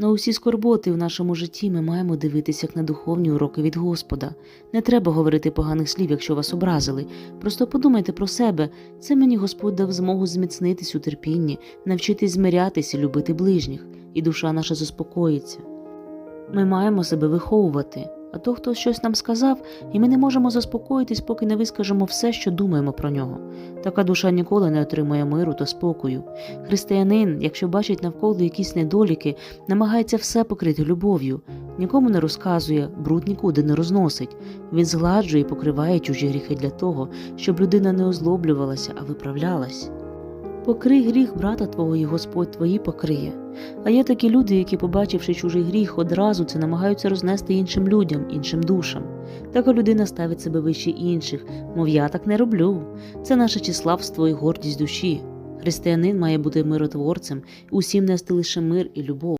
На усі скорботи в нашому житті ми маємо дивитися як на духовні уроки від Господа. Не треба говорити поганих слів, якщо вас образили. Просто подумайте про себе. Це мені Господь дав змогу зміцнитись у терпінні, навчитись змирятися, любити ближніх, і душа наша заспокоїться. Ми маємо себе виховувати, а то хтось щось нам сказав, і ми не можемо заспокоїтись, поки не вискажемо все, що думаємо про нього. Така душа ніколи не отримує миру та спокою. Християнин, якщо бачить навколо якісь недоліки, намагається все покрити любов'ю, нікому не розказує, бруд нікуди не розносить. Він згладжує і покриває чужі гріхи для того, щоб людина не озлоблювалася, а виправлялась. Покрий гріх брата твого, і Господь твої покриє. А є такі люди, які, побачивши чужий гріх, одразу це намагаються рознести іншим людям, іншим душам. Така людина ставить себе вище інших, мов я так не роблю. Це наше числавство і гордість душі. Християнин має бути миротворцем, усім нести лише мир і любов.